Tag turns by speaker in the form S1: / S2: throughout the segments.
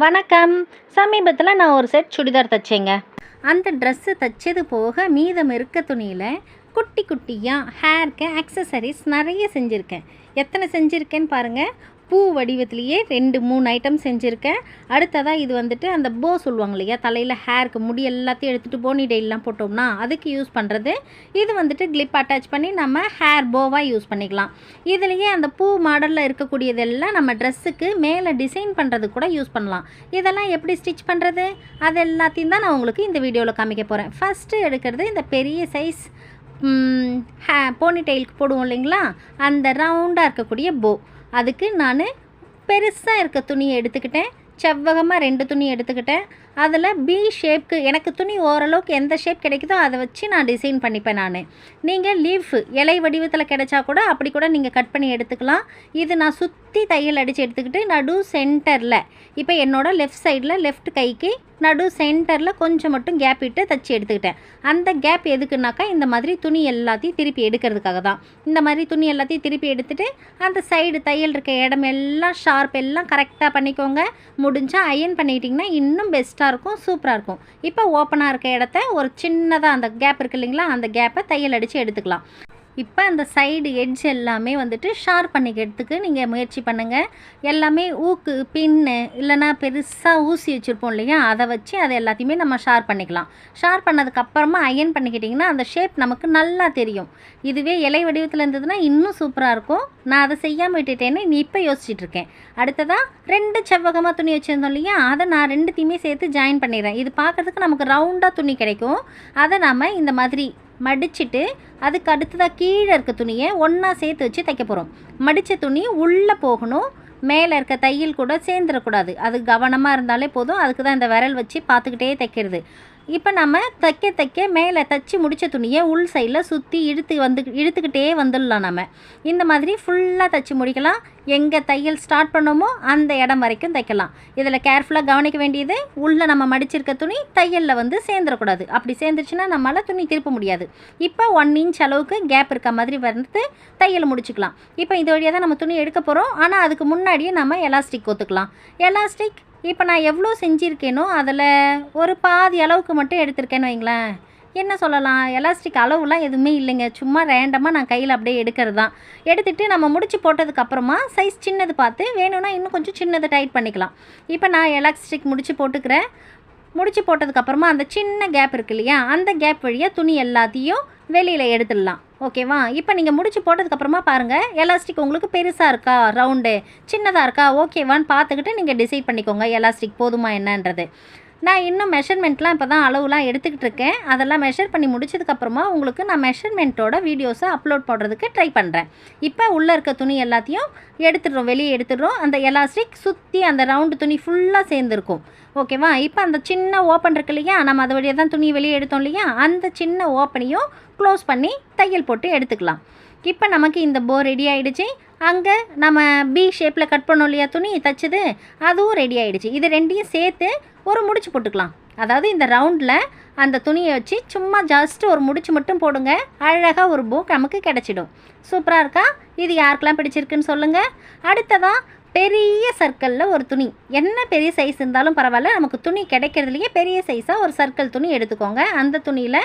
S1: வணக்கம். சமீபத்தில் நான் ஒரு செட் சுடிதார் தைச்சேங்க. அந்த ட்ரெஸ்ஸு தைச்சது போக மீதம் இருக்க துணியில் குட்டி குட்டியாக ஹேர்க்கு அக்சசரிஸ் நிறைய செஞ்சுருக்கேன். எத்தனை செஞ்சுருக்கேன்னு பாருங்கள் பூ வடிவத்திலேயே ரெண்டு மூணு ஐட்டம் செஞ்சுருக்கேன். அடுத்ததாக இது வந்துட்டு அந்த போ சொல்லுவாங்க இல்லையா? தலையில் ஹேருக்கு முடி எல்லாத்தையும் எடுத்துகிட்டு போனி டெய்லாம் போட்டோம்னா அதுக்கு யூஸ் பண்ணுறது இது வந்துட்டு கிளிப் அட்டாச் பண்ணி நம்ம ஹேர் போவாக யூஸ் பண்ணிக்கலாம். இதுலேயே அந்த பூ மாடலில் இருக்கக்கூடியதெல்லாம் நம்ம ட்ரெஸ்ஸுக்கு மேலே டிசைன் பண்ணுறது கூட யூஸ் பண்ணலாம். இதெல்லாம் எப்படி ஸ்டிச் பண்ணுறது அது எல்லாத்தையும் தான் நான் உங்களுக்கு இந்த வீடியோவில் காமிக்க போகிறேன் ஃபஸ்ட்டு எடுக்கிறது இந்த பெரிய சைஸ் ஹே போனி டெயிலுக்கு போடுவோம் இல்லைங்களா? அந்த ரவுண்டாக இருக்கக்கூடிய போ அதுக்கு நான் பெருசாக இருக்க துணியை எடுத்துக்கிட்டேன். செவ்வகமாக ரெண்டு துணி எடுத்துக்கிட்டேன். அதில் பி ஷேப்க்கு எனக்கு துணி ஓரளவுக்கு எந்த ஷேப் கிடைக்குதோ அதை வச்சு நான் டிசைன் பண்ணிப்பேன் நான். நீங்கள் லீஃப் இலை வடிவத்தில் கிடைச்சா கூட அப்படி கூட நீங்கள் கட் பண்ணி எடுத்துக்கலாம். இது நான் சுற்றி தையல் அடித்து எடுத்துக்கிட்டு நடு சென்டரில் இப்போ என்னோடய லெஃப்ட் சைடில் லெஃப்ட் கைக்கு நடு சென்டரில் கொஞ்சம் மட்டும் கேப் விட்டு தச்சு எடுத்துக்கிட்டேன். அந்த கேப் எதுக்குனாக்கா இந்த மாதிரி துணி எல்லாத்தையும் திருப்பி எடுக்கிறதுக்காக தான். இந்த மாதிரி துணி எல்லாத்தையும் திருப்பி எடுத்துகிட்டு அந்த சைடு தையல் இருக்க இடம் எல்லாம் ஷார்ப் எல்லாம் கரெக்டாக பண்ணிக்கோங்க. முடிஞ்சால் அயன் பண்ணிக்கிட்டிங்கன்னா இன்னும் பெஸ்ட்டாக இருக்கும் சூப்பராக இருக்கும். இப்போ ஓப்பனாக இருக்க இடத்த ஒரு சின்னதாக அந்த கேப் இருக்கு இல்லைங்களா அந்த கேப்பை தையல் அடித்து எடுத்துக்கலாம். இப்போ அந்த சைடு எட்ஜ் எல்லாமே வந்துட்டு ஷார்ப் பண்ணிக்கிறதுக்கு நீங்கள் முயற்சி பண்ணுங்கள் எல்லாமே ஊக்கு பின்னு இல்லைனா பெருசாக ஊசி வச்சுருப்போம் இல்லையா? அதை வச்சு அதை எல்லாத்தையுமே நம்ம ஷார்ப் பண்ணிக்கலாம். ஷார்ப் பண்ணதுக்கப்புறமா அயன் பண்ணிக்கிட்டிங்கன்னா அந்த ஷேப் நமக்கு நல்லா தெரியும். இதுவே இலை வடிவத்தில் இருந்ததுன்னா இன்னும் சூப்பராக இருக்கும். நான் அதை செய்யாமல் விட்டுட்டேன்னு நீ இப்போ யோசிச்சுட்டு இருக்கேன். அடுத்ததாக ரெண்டு செவ்வகமாக துணி வச்சுருந்தோம் இல்லையா? அதை நான் ரெண்டுத்தையுமே சேர்த்து ஜாயின் பண்ணிடுறேன். இது பார்க்குறதுக்கு நமக்கு ரவுண்டாக துணி கிடைக்கும். அதை நாம் இந்த மாதிரி மடிச்சுட்டு அதுக்கு அடுத்ததாக கீழே இருக்க துணியை ஒன்றா சேர்த்து வச்சு தைக்க போகிறோம் மடித்த துணி உள்ளே போகணும். மேலே இருக்க தையல் கூட சேர்ந்துடக்கூடாது அது கவனமாக இருந்தாலே போதும். அதுக்கு தான் இந்த விரல் வச்சு பார்த்துக்கிட்டே தைக்கிறது. இப்போ நம்ம தைக்க தைக்க மேலே தைச்சி முடித்த துணியை உள் சைடில் சுற்றி இழுத்து வந்து இழுத்துக்கிட்டே வந்துடலாம் நம்ம இந்த மாதிரி ஃபுல்லாக தைச்சி முடிக்கலாம். எங்கே தையல் ஸ்டார்ட் பண்ணோமோ அந்த இடம் வரைக்கும் தைக்கலாம். இதில் கேர்ஃபுல்லாக கவனிக்க வேண்டியது உள்ளே நம்ம மடிச்சிருக்க துணி தையலில் வந்து சேர்ந்துடக்கூடாது. அப்படி சேர்ந்துருச்சுன்னா நம்மளால் துணி திருப்ப முடியாது. இப்போ ஒன் இன்ச் அளவுக்கு கேப் இருக்க மாதிரி வந்து தையல் முடிச்சுக்கலாம். இப்போ இது வழியாக தான் நம்ம துணி எடுக்க போகிறோம் ஆனால் அதுக்கு முன்னாடியே நம்ம எலாஸ்டிக் ஒத்துக்கலாம். எலாஸ்டிக் இப்போ நான் எவ்வளோ செஞ்சுருக்கேனோ அதில் ஒரு பாதி அளவுக்கு மட்டும் எடுத்திருக்கேன்னு வைங்களேன். என்ன சொல்லலாம்? எலாஸ்டிக் அளவுலாம் எதுவுமே இல்லைங்க. சும்மா ரேண்டமாக நான் கையில் அப்படியே எடுக்கிறது தான். எடுத்துகிட்டு நம்ம முடிச்சு போட்டதுக்கப்புறமா சைஸ் சின்னது பார்த்து வேணும்னா இன்னும் கொஞ்சம் சின்னதை டைட் பண்ணிக்கலாம். இப்போ நான் எலாஸ்டிக் முடிச்சு போட்டுக்கிறேன். முடிச்சு போட்டதுக்கப்புறமா அந்த சின்ன கேப் இருக்கு இல்லையா? அந்த கேப் வழியாக துணி எல்லாத்தையும் வெளியில் எடுத்துடலாம். ஓகேவா? இப்போ நீங்கள் முடிச்சு போட்டதுக்கப்புறமா பாருங்கள் எலாஸ்டிக் உங்களுக்கு பெருசாக இருக்கா? ரவுண்டு சின்னதாக இருக்கா? ஓகேவான்னு பார்த்துக்கிட்டு நீங்கள் டிசைட் பண்ணிக்கோங்க. எலாஸ்டிக் போதுமா என்னன்றது. நான் இன்னும் மெஷர்மெண்ட்லாம் இப்போ தான் அளவுலாம் எடுத்துக்கிட்டு இருக்கேன். அதெல்லாம் மெஷர் பண்ணி முடிச்சதுக்கப்புறமா உங்களுக்கு நான் மெஷர்மெண்ட்டோட வீடியோஸை அப்லோட் பண்ணுறதுக்கு ட்ரை பண்ணுறேன் இப்போ உள்ளே இருக்க துணி எல்லாத்தையும் எடுத்துடுறோம். வெளியே எடுத்துடுறோம். அந்த எலாஸ்டிக் சுற்றி அந்த ரவுண்டு துணி ஃபுல்லாக சேர்ந்துருக்கும். ஓகேவா? இப்போ அந்த சின்ன ஓப்பன் இருக்கு இல்லையா? நம்ம அது வழியாக தான் துணி வெளியே எடுத்தோம் இல்லையா? அந்த சின்ன ஓப்பனையும் க்ளோஸ் பண்ணி தையல் போட்டு எடுத்துக்கலாம். இப்போ நமக்கு இந்த போ ரெடி ஆகிடுச்சு அங்கே நம்ம பி ஷேப்பில் கட் பண்ணோம் இல்லையா துணி? தைச்சது. அதுவும் ரெடி ஆகிடுச்சு இது ரெண்டையும் சேர்த்து ஒரு முடிச்சு போட்டுக்கலாம். அதாவது இந்த ரவுண்டில் அந்த துணியை வச்சு சும்மா ஜஸ்ட் ஒரு முடிச்சு மட்டும் போடுங்க. அழகாக ஒரு போ நமக்கு கிடச்சிடும். சூப்பராக இருக்கா? இது யாருக்கெல்லாம் பிடிச்சிருக்குன்னு சொல்லுங்கள் அடுத்ததாக பெரிய சர்க்கிளில் ஒரு துணி. என்ன பெரிய சைஸ் இருந்தாலும் பரவாயில்ல. நமக்கு துணி கிடைக்கிறதுலையே பெரிய சைஸாக ஒரு சர்க்கிள் துணி எடுத்துக்கோங்க. அந்த துணியில்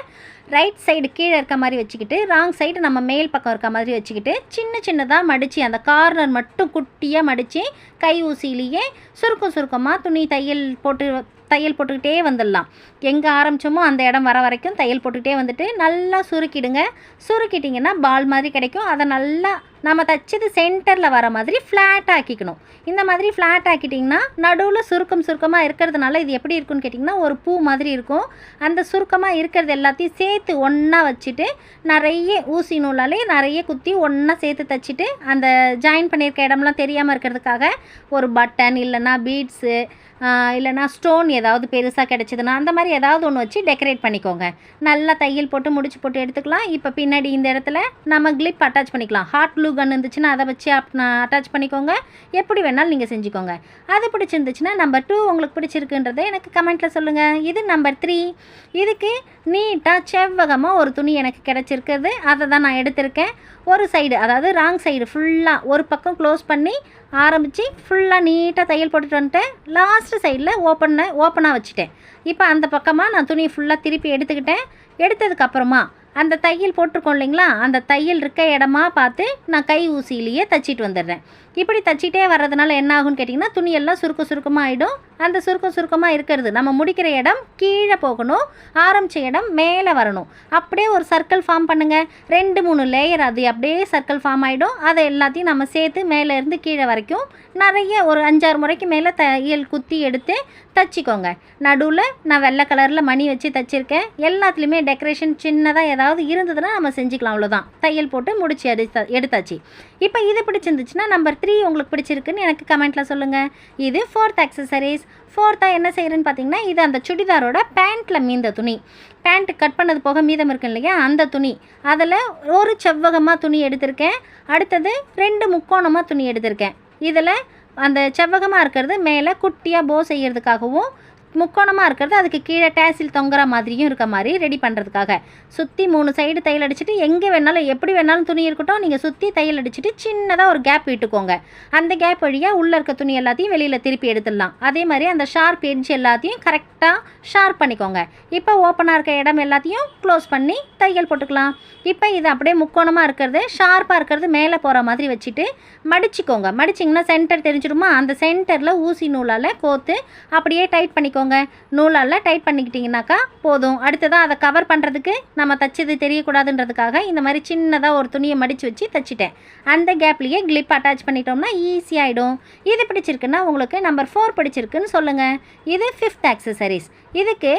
S1: ரைட் சைடு கீழே இருக்க மாதிரி வச்சுக்கிட்டு ராங் சைடு நம்ம மேல் பக்கம் இருக்க மாதிரி வச்சுக்கிட்டு சின்ன சின்னதாக மடித்து அந்த கார்னர் மட்டும் குட்டியாக மடித்து கை ஊசியிலேயே சுருக்கம் சுருக்கமாக துணி தையல் போட்டு தையல் போட்டுக்கிட்டே வந்துடலாம். எங்கே ஆரம்பித்தோமோ அந்த இடம் வர வரைக்கும் தையல் போட்டுக்கிட்டே வந்துட்டு நல்லா சுருக்கிடுங்க. சுருக்கிட்டிங்கன்னா பால் மாதிரி கிடைக்கும். அதை நல்லா நம்ம தைச்சது சென்டரில் வர மாதிரி ஃப்ளாட் ஆக்கிக்கணும். இந்த மாதிரி ஃப்ளாட் ஆக்கிட்டிங்கன்னா நடுவில் சுருக்கம் சுருக்கமாக இருக்கிறதுனால இது எப்படி இருக்குன்னு கேட்டிங்கன்னா ஒரு பூ மாதிரி இருக்கும். அந்த சுருக்கமாக இருக்கிறது எல்லாத்தையும் சேர்த்து ஒன்றா வச்சுட்டு நிறைய ஊசி நூலாலே நிறைய குத்தி ஒன்றா சேர்த்து தைச்சிட்டு அந்த ஜாயின் பண்ணியிருக்க இடம்லாம் தெரியாமல் இருக்கிறதுக்காக ஒரு பட்டன் இல்லைன்னா பீட்ஸு இல்லைனா ஸ்டோன் ஏதாவது பெருசாக கிடச்சிதுன்னா அந்த மாதிரி ஏதாவது ஒன்று வச்சு டெக்கரேட் பண்ணிக்கோங்க. நல்லா தையல் போட்டு முடிச்சு போட்டு எடுத்துக்கலாம். இப்போ பின்னாடி இந்த இடத்துல நம்ம கிளிப் அட்டாச் பண்ணிக்கலாம். ஹாட் க்ளூ கன் இருந்துச்சுன்னா அதை வச்சு அட்டாச் பண்ணிக்கோங்க. எப்படி வேணாலும் நீங்கள் செஞ்சுக்கோங்க. அது பிடிச்சிருந்துச்சுன்னா நம்பர் டூ உங்களுக்கு பிடிச்சிருக்குன்றதை எனக்கு கமெண்ட்டில் சொல்லுங்கள் இது நம்பர் த்ரீ இதுக்கு நீட்டாக செவ்வகமாக ஒரு துணி எனக்கு கிடச்சிருக்குது. அதை தான் நான் எடுத்திருக்கேன். ஒரு சைடு அதாவது ராங் சைடு ஃபுல்லாக ஒரு பக்கம் க்ளோஸ் பண்ணி ஆரம்பித்து ஃபுல்லாக நீட்டாக தையல் போட்டுட்டு வந்துட்டேன் லாஸ்ட்டு சைடில் ஓப்பனை ஓப்பனாக வச்சுட்டேன். இப்போ அந்த பக்கமாக நான் துணியை ஃபுல்லாக திருப்பி எடுத்துக்கிட்டேன். எடுத்ததுக்கப்புறமா அந்த தையல் போட்டிருக்கோம் இல்லைங்களா? அந்த தையல் இருக்க இடமா பார்த்து நான் கை ஊசியிலேயே தச்சிட்டு வந்துடுறேன். இப்படி தச்சிட்டே வர்றதுனால என்ன ஆகும்னு கேட்டிங்கன்னா துணியெல்லாம் சுருக்க சுருக்கமாக ஆகிடும் அந்த சுருக்கம் சுருக்கமாக இருக்கிறது. நம்ம முடிக்கிற இடம் கீழே போகணும். ஆரம்பித்த இடம் மேலே வரணும். அப்படியே ஒரு சர்க்கிள் ஃபார்ம் பண்ணுங்கள் ரெண்டு மூணு லேயர் அது அப்படியே சர்க்கிள் ஃபார்ம் ஆகிடும் அதை எல்லாத்தையும் நம்ம சேர்த்து மேலே இருந்து கீழே வரைக்கும் நிறைய ஒரு அஞ்சாறு முறைக்கு மேலே தையல் குத்தி எடுத்து தச்சிக்கோங்க. நடுவில் நான் வெள்ளை கலரில் மணி வச்சு தச்சிருக்கேன். எல்லாத்துலேயுமே டெக்கரேஷன் சின்னதாக ஏதாவது இருந்ததுன்னா நம்ம செஞ்சுக்கலாம். அவ்வளோதான் தையல் போட்டு முடிச்சு எடுத்தா எடுத்தாச்சு. இப்போ இது பிடிச்சிருந்துச்சுன்னா நம்பர் த்ரீ உங்களுக்கு பிடிச்சிருக்குன்னு எனக்கு கமெண்ட்டில் சொல்லுங்கள் இது ஃபோர்த் அக்சசரிஸ் ஃபோர்த்தாக என்ன செய்கிறேன்னு பார்த்தீங்கன்னா இது அந்த சுடிதாரோட பேண்ட்டில் மீந்த துணி. பேண்ட் கட் பண்ணது போக மீதம் இருக்கு இல்லையா அந்த துணி. அதில் ஒரு செவ்வகமாக துணி எடுத்திருக்கேன். அடுத்தது ரெண்டு முக்கோணமாக துணி எடுத்திருக்கேன். இதில் அந்த செவ்வகமாக இருக்கிறது மேலே குட்டியாக போ செய்கிறதுக்காகவும் முக்கோணமாக இருக்கிறது அதுக்கு கீழே டேசில் தொங்குற மாதிரியும் இருக்க மாதிரி ரெடி பண்ணுறதுக்காக சுற்றி மூணு சைடு தையல் அடிச்சுட்டு எங்கே வேணாலும் எப்படி வேணாலும் துணி இருக்கட்டும் நீங்கள் சுற்றி தையல் அடிச்சுட்டு சின்னதாக ஒரு கேப் விட்டுக்கோங்க. அந்த கேப் வழியாக உள்ளே இருக்க துணி எல்லாத்தையும் வெளியில் திருப்பி எடுத்துடலாம். அதே மாதிரி அந்த ஷார்ப் எட்ஜ் எல்லாத்தையும் கரெக்டாக ஷார்ப் பண்ணிக்கோங்க. இப்போ ஓப்பனாக இருக்க இடம் எல்லாத்தையும் க்ளோஸ் பண்ணி தையல் போட்டுக்கலாம். இப்போ இது அப்படியே முக்கோணமாக இருக்கிறது ஷார்ப்பாக இருக்கிறது மேலே போகிற மாதிரி வச்சுட்டு மடிச்சிக்கோங்க. மடிச்சிங்கன்னா சென்டர் தெரிஞ்சிடுமா? அந்த சென்டரில் ஊசி நூலால் கோத்து அப்படியே டைட் பண்ணிக்கோங்க. நூலால் டைட் பண்ணிக்கிட்டிங்கனாக்கா போதும். அடுத்ததாக அதை கவர் பண்ணுறதுக்கு நம்ம தைச்சது தெரியக்கூடாதுன்றதுக்காக இந்த மாதிரி சின்னதாக ஒரு துணியை மடித்து வச்சு தைச்சிட்டேன். அந்த கேப்லேயே கிளிப் அட்டாச் பண்ணிட்டோம்னா ஈஸியாகிடும் இது பிடிச்சிருக்குன்னா உங்களுக்கு நம்பர் ஃபோர் பிடிச்சிருக்குன்னு சொல்லுங்கள் இது ஃபிஃப்த் ஆக்சசரிஸ் இதுக்கு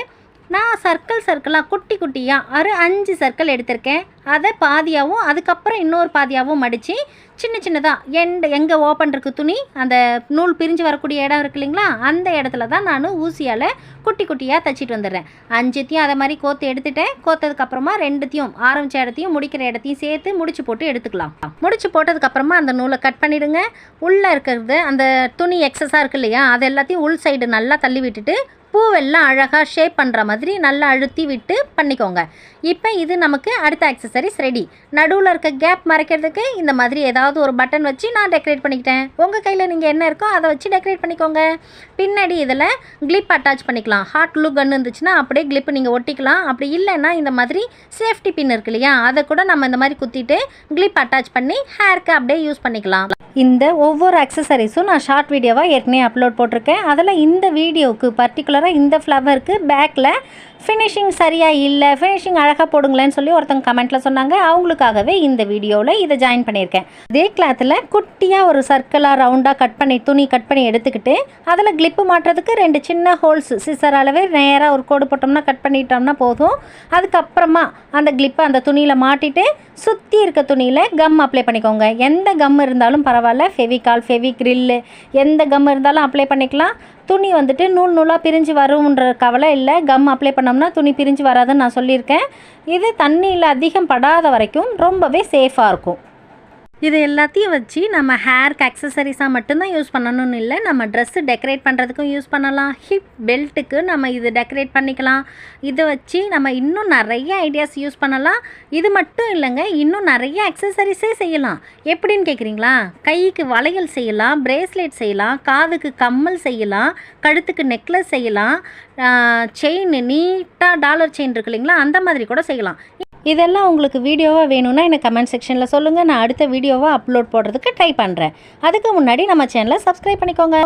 S1: நான் சர்க்கிள் சர்க்கிளாக குட்டி குட்டியாக ஒரு அஞ்சு சர்க்கிள் எடுத்திருக்கேன். அதை பாதியாகவும் அதுக்கப்புறம் இன்னொரு பாதியாகவும் மடித்து சின்ன சின்னதாக எண்ட் எங்கே ஓப்பன் இருக்குது துணி அந்த நூல் பிரிஞ்சு வரக்கூடிய இடம் இருக்கு இல்லைங்களா அந்த இடத்துல தான் நான் ஊசியால் குட்டி குட்டியாக தச்சிட்டு வந்துடுறேன். அஞ்சுத்தையும் அதை மாதிரி கோத்து எடுத்துட்டேன். கோத்ததுக்கப்புறமா ரெண்டுத்தையும் ஆரம்பித்த இடத்தையும் முடிக்கிற இடத்தையும் சேர்த்து முடிச்சு போட்டு எடுத்துக்கலாம். முடிச்சு போட்டதுக்கப்புறமா அந்த நூலை கட் பண்ணிவிடுங்க உள்ளே இருக்கிறது அந்த துணி எக்ஸஸாக இருக்கு இல்லையா அது எல்லாத்தையும் உள் சைடு நல்லா தள்ளி விட்டுட்டு பூவெல்லாம் அழகாக ஷேப் பண்ணுற மாதிரி நல்லா அழுத்தி விட்டு பண்ணிக்கோங்க. இப்போ இது நமக்கு அடுத்த ஆக்சசரிஸ் ரெடி நடுவில் இருக்க கேப் மறைக்கிறதுக்கு இந்த மாதிரி ஏதாவது ஒரு பட்டன் வச்சு நான் டெக்கரேட் பண்ணிக்கிட்டேன். உங்கள் கையில் நீங்கள் என்ன இருக்கோ அதை வச்சு டெக்கரேட் பண்ணிக்கோங்க. பின்னாடி இதில் கிளிப் அட்டாச் பண்ணிக்கலாம். ஹாட் லுக் கன் இருந்துச்சுன்னா அப்படியே கிளிப்பு நீங்கள் ஒட்டிக்கலாம். அப்படி இல்லைன்னா இந்த மாதிரி சேஃப்டி பின் இருக்கு இல்லையா? அதை கூட நம்ம இந்த மாதிரி குத்திட்டு கிளிப் அட்டாச் பண்ணி ஹேருக்கு அப்படியே யூஸ் பண்ணிக்கலாம். இந்த ஒவ்வொரு அக்சசரிஸும் நான் ஷார்ட் வீடியோவாக ஏற்கனவே அப்லோட் போட்டிருக்கேன். அதில் இந்த வீடியோவுக்கு பர்டிகுலராக இந்த ஃப்ளவருக்கு பேக்கில் ஃபினிஷிங் சரியாக இல்லை ஃபினிஷிங் அழகாக போடுங்களேன்னு சொல்லி ஒருத்தங்க கமெண்ட்டில் சொன்னாங்க. அவங்களுக்காகவே இந்த வீடியோவில் இதை ஜாயின் பண்ணியிருக்கேன். இதே கிளாத்தில் குட்டியாக ஒரு சர்க்கிளாக ரவுண்டாக கட் பண்ணி துணி கட் பண்ணி எடுத்துக்கிட்டு அதில் கிளிப்பு மாட்டுறதுக்கு ரெண்டு சின்ன ஹோல்ஸ் சிசர் அளவே நேராக ஒரு கோடு போட்டோம்னா கட் பண்ணிட்டோம்னா போதும். அதுக்கப்புறமா அந்த கிளிப்பை அந்த துணியில் மாட்டிட்டு சுற்றி இருக்க துணியில் கம் அப்ளை பண்ணிக்கோங்க. எந்த கம் இருந்தாலும் பரவாயில்ல. ஃபெவிகால் ஃபெவி கிரில்லு எந்த கம் இருந்தாலும் அப்ளை பண்ணிக்கலாம். துணி வந்துட்டு நூல் நூலாக பிரிஞ்சு வரும்ன்ற கவலை இல்லை. கம் அப்ளை பண்ணோம்னா துணி பிரிஞ்சு வராதுன்னு நான் சொல்லியிருக்கேன். இது தண்ணியில் அதிகம் படாத வரைக்கும் ரொம்பவே சேஃபாக இருக்கும். இது எல்லாத்தையும் வச்சு நம்ம ஹேர்க்கு அக்சசரிஸாக மட்டும்தான் யூஸ் பண்ணணும்னு இல்லை நம்ம ட்ரெஸ்ஸு டெக்கரேட் பண்ணுறதுக்கும் யூஸ் பண்ணலாம். ஹிப் பெல்ட்டுக்கு நம்ம இது டெக்கரேட் பண்ணிக்கலாம். இதை வச்சு நம்ம இன்னும் நிறைய ஐடியாஸ் யூஸ் பண்ணலாம். இது மட்டும் இல்லைங்க இன்னும் நிறைய அக்சசரிஸே செய்யலாம். எப்படின்னு கேட்குறீங்களா கைக்கு வளையல் செய்யலாம் பிரேஸ்லெட் செய்யலாம் காதுக்கு கம்மல் செய்யலாம் கழுத்துக்கு நெக்லஸ் செய்யலாம் செயின் நீட்டாக டாலர் செயின் இருக்கு இல்லைங்களா? அந்த மாதிரி கூட செய்யலாம். இதெல்லாம் உங்களுக்கு வீடியோவாக வேணும்னா எனக்கு கமெண்ட் செக்ஷனில் சொல்லுங்கள் நான் அடுத்த வீடியோவாக அப்லோட் போடுறதுக்கு ட்ரை பண்ணுறேன் அதுக்கு முன்னாடி நம்ம சேனலை சப்ஸ்கிரைப் பண்ணிக்கோங்க.